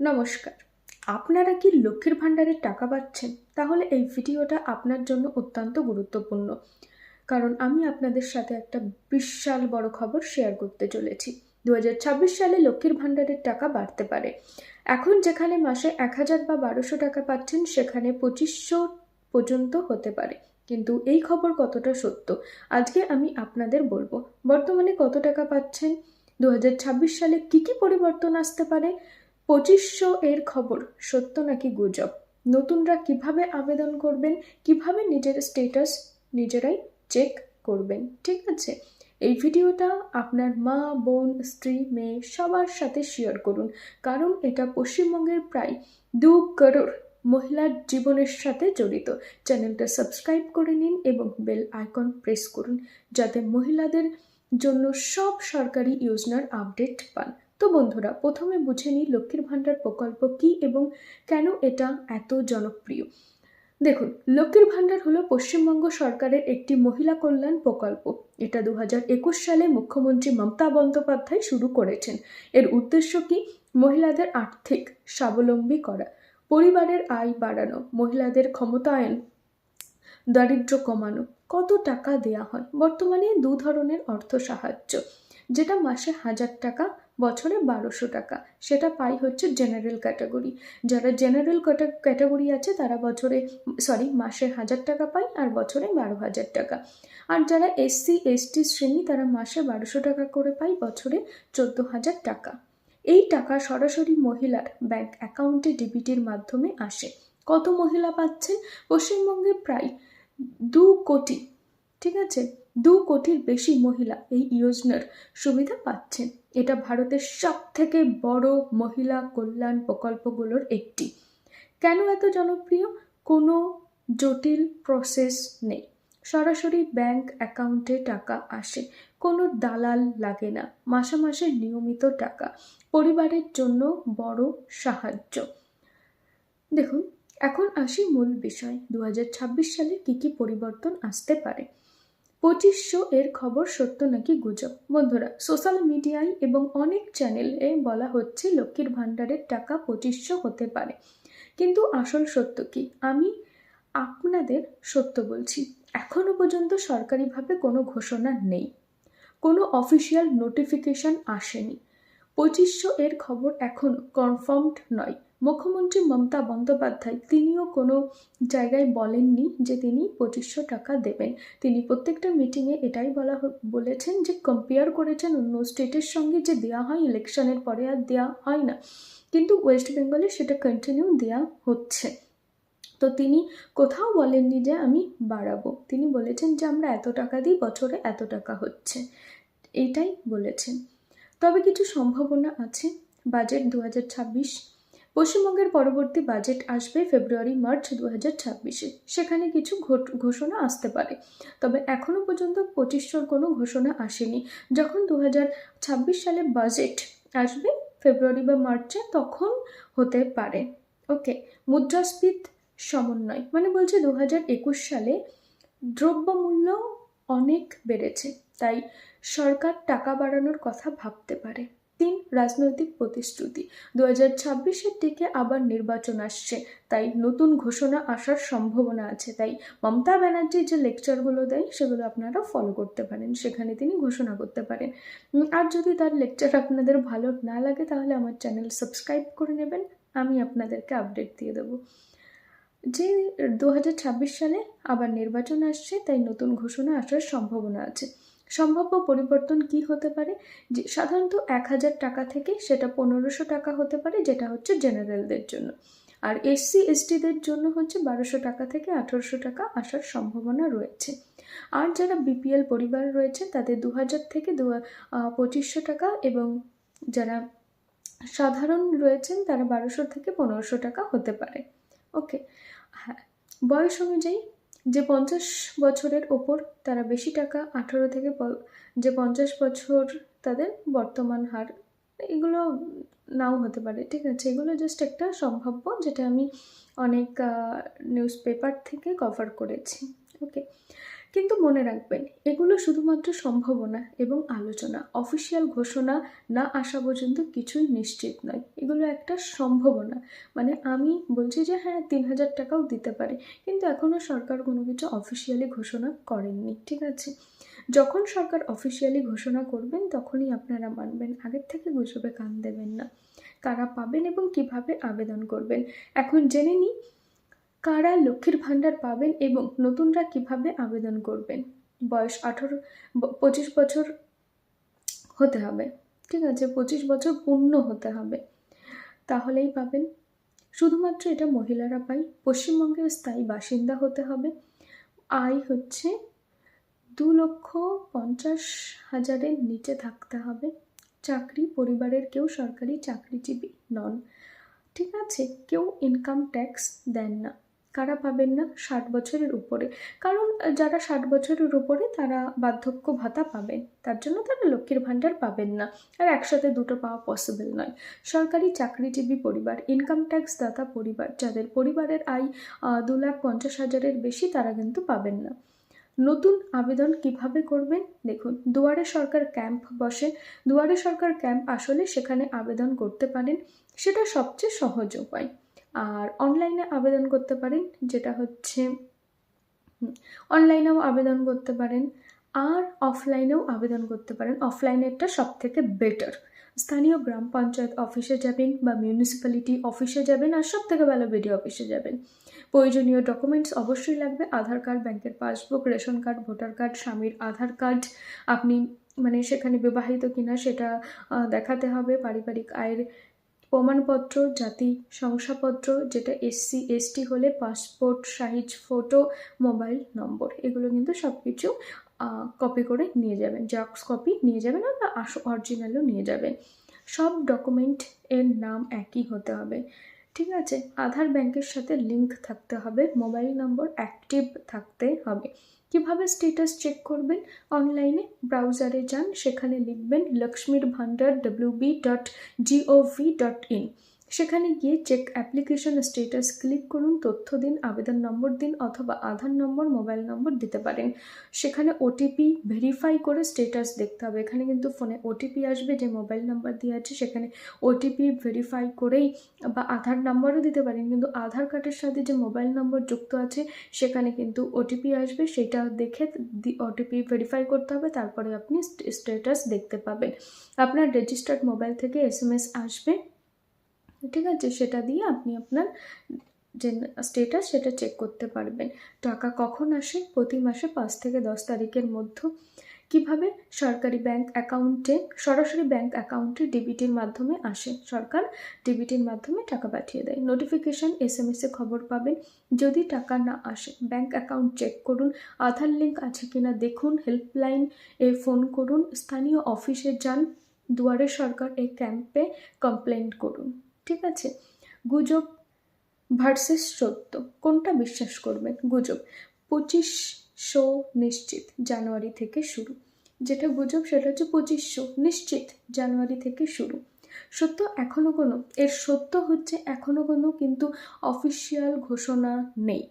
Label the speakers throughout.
Speaker 1: নমস্কার। আপনারা কি লক্ষ্মীর ভাণ্ডারের টাকা পাচ্ছেন? তাহলে এই ভিডিওটা আপনার জন্য অত্যন্ত গুরুত্বপূর্ণ। কারণ আমি আপনাদের সাথে একটা বিশাল বড় খবর শেয়ার করতে চলেছি। দু হাজার ছাব্বিশ সালে লক্ষ্মীর ভাণ্ডারের টাকা বাড়তে পারে। এখন যেখানে মাসে এক হাজার বা বারোশো টাকা পাচ্ছেন, সেখানে পঁচিশশো পর্যন্ত হতে পারে। কিন্তু এই খবর কতটা সত্য? আজকে আমি আপনাদের বলব, বর্তমানে কত টাকা পাচ্ছেন? দু হাজার ছাব্বিশ সালে কী কী পরিবর্তন আসতে পারে? পঁচিশশো এর খবর, সত্য নাকি গুজব? নতুনরা কীভাবে আবেদন করবেন? কীভাবে নিজের স্টেটাস নিজেরাই চেক করবেন? ঠিক আছে? এই ভিডিওটা আপনার মা, বোন, স্ত্রী, মেয়ে সবার সাথে শেয়ার করুন। কারণ এটা পশ্চিমবঙ্গের প্রায় দু করোড় মহিলার জীবনের সাথে জড়িত। চ্যানেলটা সাবস্ক্রাইব করে নিন এবং বেল আইকন প্রেস করুন, যাতে মহিলাদের জন্য সব সরকারি ইউজনার আপডেট পান। তো বন্ধুরা, প্রথমে বুঝে নিই লক্ষ্মীর ভাণ্ডার প্রকল্প কী এবং কেন এটা এত জনপ্রিয়। দেখুন, লক্ষ্মীর ভাণ্ডার হলো পশ্চিমবঙ্গ সরকারের একটি মহিলা কল্যাণ প্রকল্প। এটা দু একুশ সালে মুখ্যমন্ত্রী মমতা বন্দ্যোপাধ্যায় শুরু করেছেন। এর উদ্দেশ্য কি? মহিলাদের আর্থিক স্বাবলম্বী করা, পরিবারের আয় বাড়ানো, মহিলাদের ক্ষমতায়ন, দারিদ্র্য কমানো, কত টাকা দেয়া হয়, বর্তমানে দু ধরনের অর্থ সাহায্য। যেটা মাসে হাজার টাকা, বছরে বারোশো টাকা। সেটা পাই হচ্ছে জেনারেল ক্যাটাগরি যারা জেনারেল ক্যাটাগরি আছে, তারা বছরে সরি মাসে হাজার টাকা পায় আর বছরে বারো হাজার টাকা। আর যারা এসসি এসটি শ্রেণি, তারা মাসে বারোশো টাকা করে পায়, বছরে চোদ্দ হাজার টাকা। এই টাকা সরাসরি মহিলার ব্যাংক অ্যাকাউন্টে ডিবিটির মাধ্যমে আসে। কত মহিলা পাচ্ছেন পশ্চিমবঙ্গে প্রায় দু কোটি, ঠিক আছে? দু কোটির বেশি মহিলা এই যোজনার সুবিধা পাচ্ছেন। এটা ভারতের সব থেকে বড় মহিলা কল্যাণ প্রকল্পগুলোর একটি। কেন এত জনপ্রিয়? কোনো জটিল প্রসেস নেই। সরাসরি ব্যাংক অ্যাকাউন্টে টাকা আসে। কোনো দালাল লাগে না। মাসে মাসে নিয়মিত টাকা। পরিবারের জন্য বড় সাহায্য। দেখুন, এখন আসি মূল বিষয়। দু হাজার ছাব্বিশ সালে কী কী পরিবর্তন আসতে পারে? পঁচিশশো এর খবর সত্য নাকি গুজব? বন্ধুরা সোশ্যাল মিডিয়ায় এবং অনেক চ্যানেলে বলা হচ্ছে লক্ষ্মীর ভাণ্ডারের টাকা পঁচিশশো হতে পারে। কিন্তু আসল সত্য কি? আমি আপনাদের সত্য বলছি এখনও পর্যন্ত সরকারিভাবে কোনো ঘোষণা নেই। কোনো অফিসিয়াল নোটিফিকেশন আসেনি। পঁচিশশো এর খবর এখন কনফার্মড নয়। মুখ্যমন্ত্রী মমতা বন্দ্যোপাধ্যায় তিনিও কোনো জায়গায় বলেননি যে তিনি পঁচিশশো টাকা দেবেন। তিনি প্রত্যেকটা মিটিংয়ে এটাই বলা বলেছেন যে কম্পেয়ার করেছেন অন্য স্টেটের সঙ্গে যে দেওয়া হয়, ইলেকশনের পরে আর দেওয়া হয় না। কিন্তু ওয়েস্ট বেঙ্গলে সেটা কন্টিনিউ দেওয়া হচ্ছে। তো তিনি কোথাও বলেননি যে আমি বাড়াবো। তিনি বলেছেন যে আমরা এত টাকা দিই, বছরে এত টাকা হচ্ছে। এইটাই বলেছেন। তবে কিছু সম্ভাবনা আছে। বাজেট দু হাজার ছাব্বিশ পশ্চিমবঙ্গের পরবর্তী বাজেট আসবে ফেব্রুয়ারি, মার্চ দু ছাব্বিশে। সেখানে কিছু ঘোষণা আসতে পারে। তবে এখনও পর্যন্ত পঁচিশশোর কোনো ঘোষণা আসেনি। যখন দু ছাব্বিশ সালে বাজেট আসবে ফেব্রুয়ারি বা মার্চে, তখন হতে পারে। ওকে, মুদ্রাস্ফীত সমন্বয়। মানে বলছে দু হাজার একুশ সালে দ্রব্যমূল্য অনেক বেড়েছে। তাই সরকার টাকা বাড়ানোর কথা ভাবতে পারে। তিন রাজনৈতিক প্রতিশ্রুতি। দু হাজার ছাব্বিশের দিকে আবার নির্বাচন আসছে। তাই নতুন ঘোষণা আসার সম্ভাবনা আছে। তাই মমতা ব্যানার্জির যে লেকচারগুলো দেয়, সেগুলো আপনারা ফলো করতে পারেন। সেখানে তিনি ঘোষণা করতে পারেন। আর যদি তার লেকচার আপনাদের ভালো না লাগে, তাহলে আমার চ্যানেল সাবস্ক্রাইব করে নেবেন। আমি আপনাদেরকে আপডেট দিয়ে দেবো। যে দু হাজার ছাব্বিশ সালে আবার নির্বাচন আসছে, তাই নতুন ঘোষণা আসার সম্ভাবনা আছে। সম্ভাব্য পরিবর্তন কি হতে পারে? যে সাধারণত এক হাজার টাকা থেকে সেটা পনেরোশো টাকা হতে পারে, যেটা হচ্ছে জেনারেলদের জন্য। আর এসসি, এসটিদের জন্য হচ্ছে বারোশো টাকা থেকে আঠেরোশো টাকা আসার সম্ভাবনা রয়েছে। আর যারা বিপিএল পরিবার রয়েছে, তাদের দু হাজার থেকে দু পঁচিশশো টাকা এবং যারা সাধারণ রয়েছেন, তারা বারোশো থেকে পনেরোশো টাকা হতে পারে। ওকে হ্যাঁ বয়স অনুযায়ী যে পঞ্চাশ বছরের ওপর তারা বেশি টাকা, আঠারো থেকে যে পঞ্চাশ বছর তাদের বর্তমান হার, এগুলো নাও হতে পারে, ঠিক আছে? এগুলো জাস্ট একটা সম্ভাব্য যেটা আমি অনেক নিউজ পেপার থেকে কভার করেছি ওকে কিন্তু মনে রাখবেন, এগুলো শুধুমাত্র সম্ভাবনা এবং আলোচনা। অফিসিয়াল ঘোষণা না আসা পর্যন্ত কিছুই নিশ্চিত নয়। এগুলো একটা সম্ভাবনা। মানে আমি বলছি যে হ্যাঁ তিন হাজার টাকাও দিতে পারে। কিন্তু এখনও সরকার কোনো কিছু অফিসিয়ালি ঘোষণা করেননি, ঠিক আছে? যখন সরকার অফিসিয়ালি ঘোষণা করবেন, তখনই আপনারা মানবেন। আগের থেকে গুজবে কান দেবেন না। কারা পাবেন এবং কীভাবে আবেদন করবেন? এখন জেনে নিই কারা লক্ষ্মীর ভাণ্ডার পাবেন এবং নতুনরা কীভাবে আবেদন করবেন? বয়স আঠারো পঁচিশ বছর হতে হবে। ঠিক আছে, পঁচিশ বছর পূর্ণ হতে হবে। তাহলেই পাবেন। শুধুমাত্র এটা মহিলারা পাই পশ্চিমবঙ্গের স্থায়ী বাসিন্দা হতে হবে। আয় হচ্ছে দু লক্ষ পঞ্চাশ হাজারের নিচে থাকতে হবে। চাকরি, পরিবারের কেউ সরকারি চাকরিজীবী নন। ঠিক আছে, কেউ ইনকাম ট্যাক্স দেন না। কারা পাবেন না ষাট বছরের উপরে? কারণ যারা ষাট বছরের উপরে তারা বার্ধক্য ভাতা পাবেন তার জন্য তারা লক্ষ্মীর ভাণ্ডার পাবেন না। আর একসাথে দুটো পাওয়া পসিবল নয়। সরকারি চাকরিজীবী পরিবার ইনকাম ট্যাক্স দাতা পরিবার, যাদের পরিবারের আয় দু লাখ পঞ্চাশ হাজারের বেশি, তারা কিন্তু পাবেন না। নতুন আবেদন কীভাবে করবেন? দেখুন, দুয়ারে সরকার ক্যাম্প বসে। দুয়ারে সরকার ক্যাম্প আসলে সেখানে আবেদন করতে পারেন। সেটা সবচেয়ে সহজ উপায়। আর অনলাইনে আবেদন করতে পারেন, যেটা হচ্ছে অনলাইনেও আবেদন করতে পারেন আর অফলাইনেও আবেদন করতে পারেন। অফলাইনেরটা সব থেকে বেটার স্থানীয় গ্রাম পঞ্চায়েত অফিসে যাবেন বা মিউনিসিপ্যালিটি অফিসে যাবেন আর সব থেকে ভালো বিডিও অফিসে যাবেন। প্রয়োজনীয় ডকুমেন্টস অবশ্যই লাগবে। আধার কার্ড ব্যাংকের passbook ration card voter card স্বামীর আধার কার্ড আপনি মানে সেখানে বিবাহিত কিনা সেটা দেখাতে হবে। পারিবারিক আয়ের প্রমাণপত্র, জাতি শংসাপত্র, যেটা এসসি, এসটি হলে passport size, photo, mobile number, এগুলো কিন্তু সব কিছু কপি করে নিয়ে যাবেন। জক্স কপি নিয়ে যাবেন আর আস অরিজিনালও নিয়ে যাবেন। সব ডকুমেন্ট এর নাম একই হতে হবে। ঠিক আছে? আধার ব্যাংকের সাথে লিঙ্ক থাকতে হবে মোবাইল নম্বর অ্যাক্টিভ থাকতে হবে। কীভাবে স্টেটাস চেক করবেন? অনলাইনে ব্রাউজারে যান, সেখানে লিখবেন Lakshmir Bhandar WB dot GOV dot in সেখানে গিয়ে চেক অ্যাপ্লিকেশন স্টেটাস ক্লিক করুন, তথ্য দিন, আবেদন নম্বর দিন অথবা আধার নম্বর মোবাইল নম্বর দিতে পারেন। সেখানে ওটিপি ভেরিফাই করে স্টেটাস দেখতে হবে। এখানে কিন্তু ফোনে ওটিপি আসবে, যে মোবাইল নাম্বার দিয়ে আছে, সেখানে ওটিপি ভেরিফাই করেই বা আধার নাম্বারও দিতে পারেন। কিন্তু আধার কার্ডের সাথে যে মোবাইল নম্বর যুক্ত আছে, সেখানে কিন্তু ওটিপি আসবে। সেটা দেখে ওটিপি ভেরিফাই করতে হবে, তারপরে আপনি স্টেটাস দেখতে পাবেন। আপনার রেজিস্টার্ড মোবাইল থেকে এস আসবে। ঠিক আছে? সেটা দিয়ে আপনি আপনার যে স্টেটাস সেটা চেক করতে পারবেন। টাকা কখন আসে? প্রতি মাসে পাঁচ থেকে দশ তারিখের মধ্যে। কীভাবে? সরকারি ব্যাংক অ্যাকাউন্টে সরাসরি ব্যাংক অ্যাকাউন্টে ডিবিটির মাধ্যমে আসে। সরকার ডিবিটির মাধ্যমে টাকা পাঠিয়ে দেয়। নোটিফিকেশান এস এম এসে খবর পাবেন। যদি টাকা না আসে ব্যাংক অ্যাকাউন্ট চেক করুন। আধার লিঙ্ক আছে কিনা দেখুন। হেল্পলাইন এ ফোন করুন। স্থানীয় অফিসে যান। দুয়ারে সরকার এই ক্যাম্পে কমপ্লেন করুন। ঠিক আছে? গুজব ভার্সেস সত্য, কোনটা বিশ্বাস করবেন? গুজব পঁচিশশো নিশ্চিত জানুয়ারি থেকে শুরু। যেটা গুজব সেটা হচ্ছে পঁচিশশো নিশ্চিত জানুয়ারি থেকে শুরু। সত্য এখনও কোনো? এর সত্য হচ্ছে এখনও কোনো কিন্তু অফিসিয়াল ঘোষণা নেই।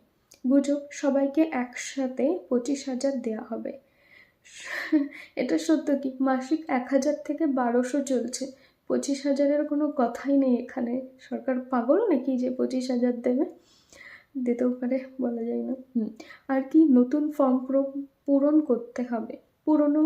Speaker 1: গুজব সবাইকে একসাথে পঁচিশ হাজার দেওয়া হবে। এটা সত্য কি? মাসিক এক হাজার থেকে বারোশো চলছে। পঁচিশ হাজারের কোনো কথাই নেই এখানে। সরকার পাগল নাকি যে পঁচিশ হাজার দেবে? দিতেও পারে, বলা যায় না। আর কি, নতুন ফর্ম পূরণ করতে হবে। পুরনো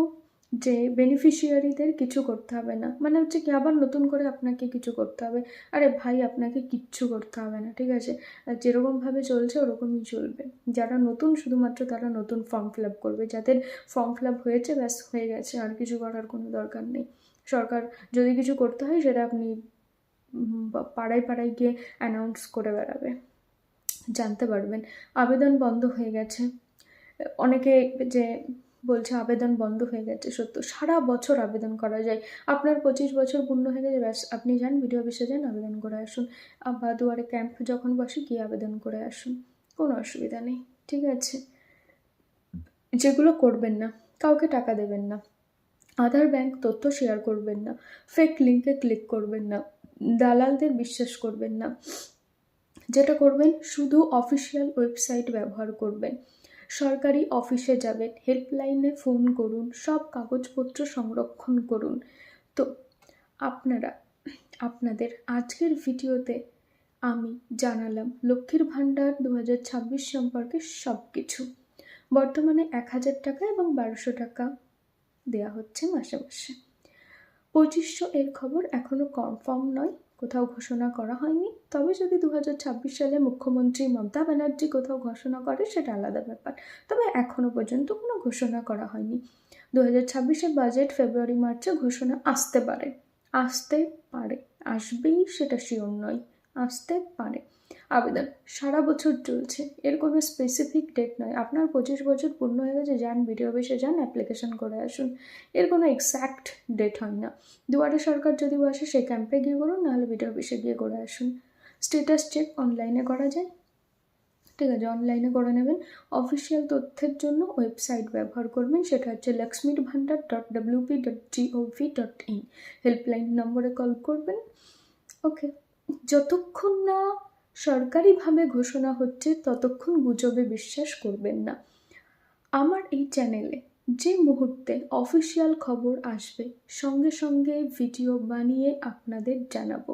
Speaker 1: যে বেনিফিশিয়ারিদের কিছু করতে হবে না। মানে হচ্ছে কি, আবার নতুন করে আপনাকে কিছু করতে হবে। আরে ভাই, আপনাকে কিচ্ছু করতে হবে না, ঠিক আছে? আর যেরকমভাবে চলছে, ওরকমই চলবে। যারা নতুন, শুধুমাত্র তারা নতুন ফর্ম ফিল আপ করবে। যাদের ফর্ম ফিল আপ হয়েছে, ব্যাস হয়ে গেছে। আর কিছু করার কোনো দরকার নেই। সরকার যদি কিছু করতে হয়, সেটা আপনি পাড়ায় পাড়ায় গিয়ে অ্যানাউন্স করে বেড়াবে। জানতে পারবেন। আবেদন বন্ধ হয়ে গেছে। অনেকে যে বলছে আবেদন বন্ধ হয়ে গেছে, সত্য। সারা বছর আবেদন করা যায়। আপনার পঁচিশ বছর পূর্ণ হয়ে গেছে, ব্যাস। আপনি যান ভিডিও অফিসে যান, আবেদন করে আসুন। বা দুয়ারে ক্যাম্প যখন বসে, গিয়ে আবেদন করে আসুন। কোনো অসুবিধা নেই। ঠিক আছে? যেগুলো করবেন না, কাউকে টাকা দেবেন না। আধার ব্যাংক তথ্য শেয়ার করবেন না। ফেক লিঙ্কে ক্লিক করবেন না। দালালদের বিশ্বাস করবেন না। যেটা করবেন, শুধু অফিসিয়াল ওয়েবসাইট ব্যবহার করবেন। সরকারি অফিসে যাবেন হেল্পলাইনে ফোন করুন, সব কাগজপত্র সংরক্ষণ করুন। তো, আপনারা, আপনাদের আজকের ভিডিওতে আমি জানালাম লক্ষ্মীর ভাণ্ডার দু হাজার ছাব্বিশ সম্পর্কে সব কিছু বর্তমানে এক হাজার টাকা এবং বারোশো টাকা। দেওয়া হচ্ছে মাসে মাসে পঁচিশশো এর খবর এখনও কনফার্ম নয়, কোথাও ঘোষণা করা হয়নি। তবে যদি দু হাজার ছাব্বিশ সালে মুখ্যমন্ত্রী মমতা ব্যানার্জি কোথাও ঘোষণা করে, সেটা আলাদা ব্যাপার। তবে এখনও পর্যন্ত কোনো ঘোষণা করা হয়নি। দু হাজার ছাব্বিশের বাজেট ফেব্রুয়ারি মার্চে ঘোষণা আসতে পারে। আসতে পারে। আসবেই সেটা শিওর নয়। আসতে পারে। আবেদন। সারা বছর চলছে। এর কোনো স্পেসিফিক ডেট নয়। আপনার পঁচিশ বছর পূর্ণ হয়ে গেছে, যান ভিডিও অফিসে যান অ্যাপ্লিকেশন করে আসুন। এর কোনো এক্স্যাক্ট ডেট হয় না। দুয়ারে সরকার যদি বসে সেই ক্যাম্পে গিয়ে করুন, নাহলে ভিডিও অফিসে গিয়ে করে আসুন। স্টেটাস চেক অনলাইনে করা যায়। ঠিক আছে অনলাইনে করে নেবেন। অফিসিয়াল তথ্যের জন্য ওয়েবসাইট ব্যবহার করবেন। সেটা হচ্ছে Lakshmir Bhandar dot WP dot GOV dot in helpline নম্বরে কল করবেন। ওকে যতক্ষণ না সরকারিভাবে ঘোষণা হচ্ছে, ততক্ষণ গুজবে বিশ্বাস করবেন না। আমার এই চ্যানেলে যে মুহূর্তে অফিসিয়াল খবর আসবে, সঙ্গে সঙ্গে ভিডিও বানিয়ে আপনাদের জানাব।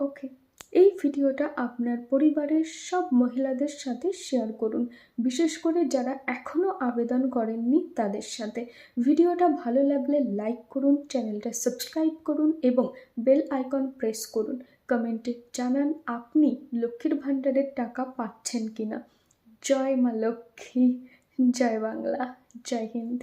Speaker 1: ওকে, এই ভিডিওটা আপনার পরিবারের সব মহিলাদের সাথে শেয়ার করুন। বিশেষ করে যারা এখনও আবেদন করেননি তাদের সাথে। ভিডিওটা ভালো লাগলে লাইক করুন, চ্যানেলটা সাবস্ক্রাইব করুন এবং বেল আইকন প্রেস করুন। কমেন্টে জানান, আপনি লক্ষ্মীর ভাণ্ডারের টাকা পাচ্ছেন কিনা? জয় মা লক্ষ্মী, জয় বাংলা, জয় হিন্দ।